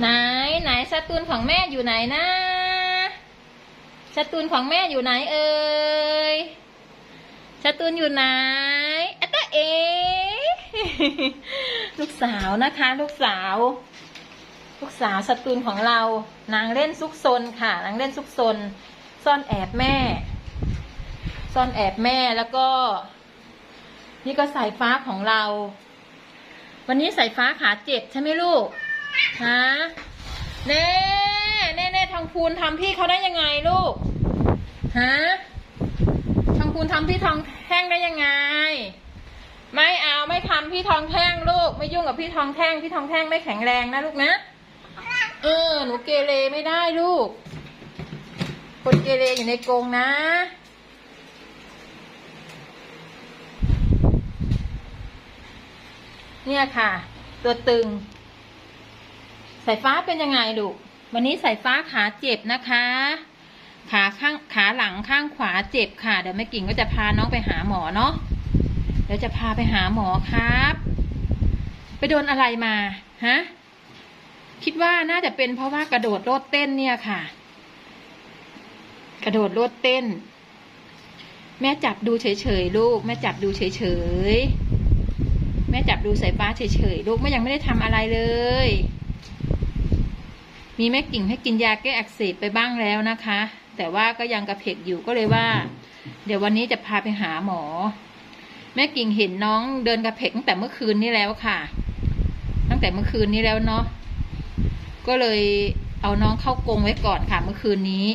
ไหนไหนสตูนของแม่อยู่ไหนนะสตูนของแม่อยู่ไหนเอ่ยสตูนอยู่ไหนอะตะเอ ลูกสาวนะคะ ลูกสาว ลูกสาวสตูนของเรา นางเล่นซุกซนค่ะ นางเล่นซุกซน ซ่อนแอบแม่ ซ่อนแอบแม่แล้วก็ นี่ก็สายฟ้าของเรา วันนี้สายฟ้าขาเจ็บใช่ไหมลูก ฮะเน่เน่เน่ทองพูนทำพี่เขาได้ยังไงลูกฮะทองพูนทำพี่ทองแท่งได้ยังไง ไม่เอาไม่ทำพี่ทองแท่งลูก ไม่ยุ่งกับพี่ทองแท่งพี่ทองแท่งไม่แข็งแรงนะลูกนะเออหนูเกเรไม่ได้ลูก คนเกเรอยู่ในกรงนะเนี่ยค่ะ ตัวตึง สายฟ้าเป็นยังไงลูกวันนี้สายฟ้าขาเจ็บนะคะ ขาข้างขาหลังข้างขวาเจ็บค่ะ เดี๋ยวแม่กิ่งก็จะพาน้องไปหาหมอเนาะเดี๋ยวจะพาไปหาหมอครับ ไปโดนอะไรมาฮะคิดว่าน่าจะเป็นเพราะว่ากระโดดโลดเต้นเนี่ยค่ะ กระโดดโลดเต้น แม่จับดูเฉยๆลูก แม่จับดูเฉยๆแม่จับดูสายฟ้าเฉยๆลูกแม่ยังไม่ได้ทำอะไรเลย มีแม่กิ่งให้กินยาแก้อักเสบไปบ้างแล้วนะคะ แต่ว่าก็ยังกระเพกอยู่ก็เลยว่า เดี๋ยววันนี้จะพาไปหาหมอ แม่กิ่งเห็นน้องเดินกระเพกตั้งแต่เมื่อคืนนี้แล้วค่ะ ตั้งแต่เมื่อคืนนี้แล้วเนาะก็เลยเอาน้องเข้ากรงไว้ก่อนค่ะเมื่อคืนนี้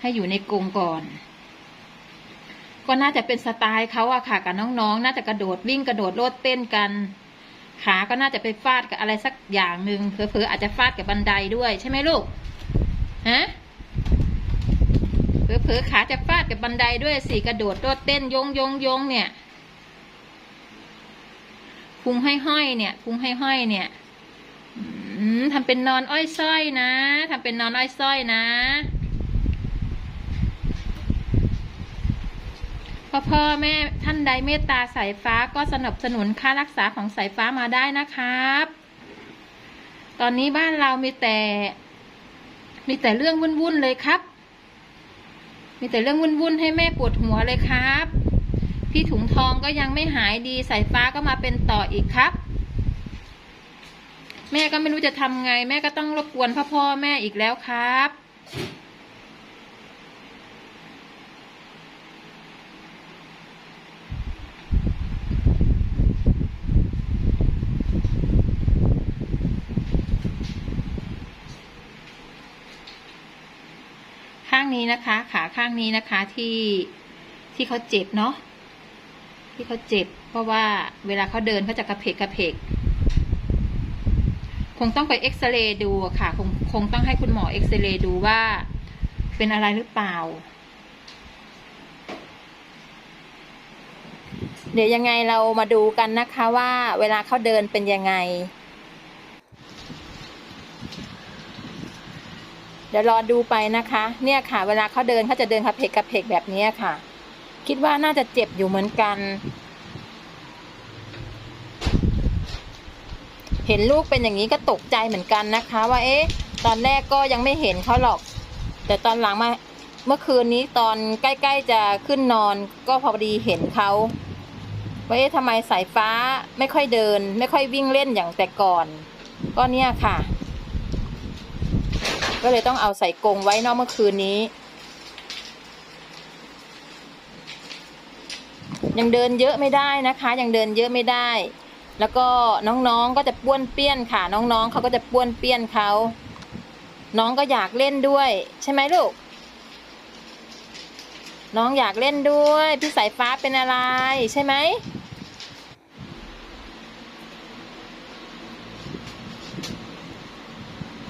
ให้อยู่ในกรงก่อน ก็น่าจะเป็นสไตล์เขาอะค่ะ กับน้องๆน่าจะกระโดดวิ่งกระโดดโลดเต้นกัน ขาก็น่าจะไปฟาดกับอะไรสักอย่างหนึ่งเผลอๆอาจจะฟาดกับบันไดด้วยใช่ไหมลูกฮะเผลอๆขาจะฟาดกับบันไดด้วยสิกระโดดโลดเต้นยงยงยงเนี่ยพุงให้ห้อยเนี่ยพุงให้ห้อยเนี่ยอืมทำเป็นนอนอ้อยส้อยนะทำเป็นนอนอ้อยส้อยนะ พ่อพ่อแม่ท่านใดเมตตาสายฟ้าก็สนับสนุนค่ารักษาของสายฟ้ามาได้นะครับ ตอนนี้บ้านเรามีแต่ มีแต่เรื่องวุ่นๆเลยครับ มีแต่เรื่องวุ่นๆให้แม่ปวดหัวเลยครับ พี่ถุงทองก็ยังไม่หายดีสายฟ้าก็มาเป็นต่ออีกครับ แม่ก็ไม่รู้จะทำไง แม่ก็ต้องรบกวนพ่อพ่อแม่อีกแล้วครับ นี้นะคะ ขาข้างนี้นะคะที่ที่เขาเจ็บเนาะที่เขาเจ็บ เพราะว่าเวลาเขาเดินเขาจะกระเพกกระเพกคงต้องไปเอ็กซเรย์ดูค่ะคงคงต้องให้คุณหมอเอ็กซเรย์ดูว่าเป็นอะไรหรือเปล่า เดี๋ยวยังไงเรามาดูกันนะคะว่าเวลาเขาเดินเป็นยังไง เดี๋ยวรอดูไปนะคะ เนี่ยค่ะ เวลาเขาเดินเขาจะเดินกระเพกกระเพกแบบนี้ค่ะ คิดว่าน่าจะเจ็บอยู่เหมือนกัน เห็นลูกเป็นอย่างนี้ก็ตกใจเหมือนกันนะคะ ว่าเอ๊ะ ตอนแรกก็ยังไม่เห็นเขาหรอก แต่ตอนหลังมาเมื่อคืนนี้ตอนใกล้ ๆ จะขึ้นนอนก็พอดีเห็นเขาว่าเอ๊ะทำไมสายฟ้าไม่ค่อยเดิน ไม่ค่อยวิ่งเล่นอย่างแต่ก่อน ก็เนี่ยค่ะ ก็เลยต้องเอาใส่กรงไว้นอกเมื่อคืนนี้ ยังเดินเยอะไม่ได้นะคะ ยังเดินเยอะไม่ได้ แล้วก็น้องๆก็จะป้วนเปี้ยนค่ะ น้องๆเขาก็จะป้วนเปี้ยนเขาน้องก็อยากเล่นด้วย ใช่ไหมลูก น้องอยากเล่นด้วย พี่สายฟ้าเป็นอะไรใช่ไหม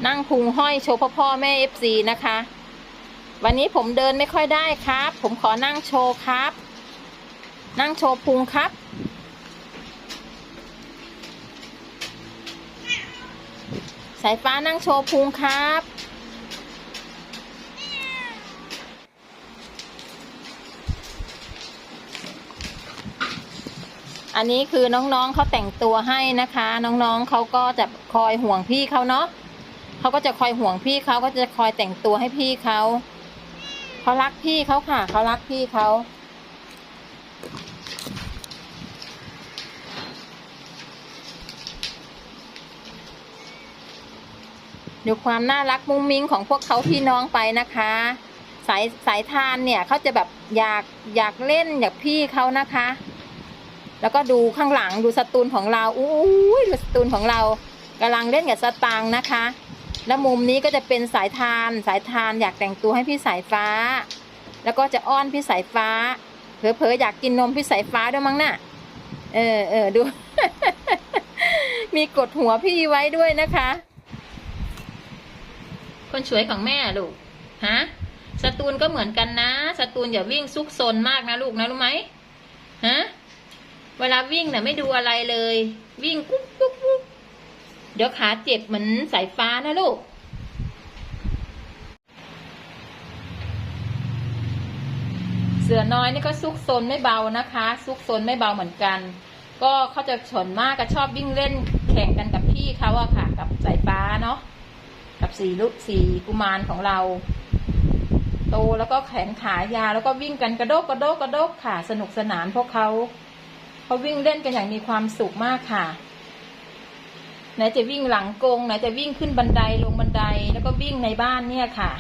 นั่งพุงห้อยโชว์พ่อพ่อแม่เอฟซีนะคะ วันนี้ผมเดินไม่ค่อยได้ครับ ผมขอนั่งโชว์ครับ นั่งโชว์พุงครับ สายฟ้านั่งโชว์พุงครับอันนี้คือน้องๆเขาแต่งตัวให้นะคะ น้องๆเขาก็จะคอยห่วงพี่เขาเนาะ เขาก็จะคอยห่วงพี่เขาก็จะคอยแต่งตัวให้พี่เขาเขารักพี่เขาค่ะเขารักพี่เขาดูความน่ารักมุ้งมิ้งของพวกเขาพี่น้องไปนะคะ สายสายทานเนี่ยเขาจะแบบอยากอยากเล่นอยากพี่เขานะคะ แล้วก็ดูข้างหลังดูสตูนของเราอุ้ยดูสตูนของเรากำลังเล่นกับสตางนะคะ แล้วมุมนี้ก็จะเป็นสายทานสายทานอยากแต่งตัวให้พี่สายฟ้า แล้วก็จะอ้อนพี่สายฟ้า เผลอๆอยากกินนมพี่สายฟ้าด้วยมั้งน่ะเออเออดู มีกดหัวพี่ไว้ด้วยนะคะ คนสวยของแม่ลูกฮะสตูนก็เหมือนกันนะสตูนอย่าวิ่งซุกซนมากนะลูกนะรู้ไหมฮะเวลาวิ่งเนี่ยไม่ดูอะไรเลย วิ่งกุ๊กกุ๊กกุ๊ก เดี๋ยวขาเจ็บเหมือนสายฟ้านะลูก เสือน้อยนี่ก็ซุกซนไม่เบานะคะ ซุกซนไม่เบาเหมือนกัน ก็เขาจะฉนมากก็ชอบวิ่งเล่นแข่งกันกับพี่เขาอะค่ะ กับสายฟ้าเนาะ กับสีลูกสีกุมารของเรา โตแล้วก็แขนขายาวแล้วก็วิ่งกันกระโดกกระโดกกระโดกค่ะ สนุกสนานพวกเขาเขาวิ่งเล่นกันอย่างมีความสุขมากค่ะ ไหนจะวิ่งหลังกงไหนจะวิ่งขึ้นบันไดลงบันไดแล้วก็วิ่งในบ้านเนี่ยค่ะ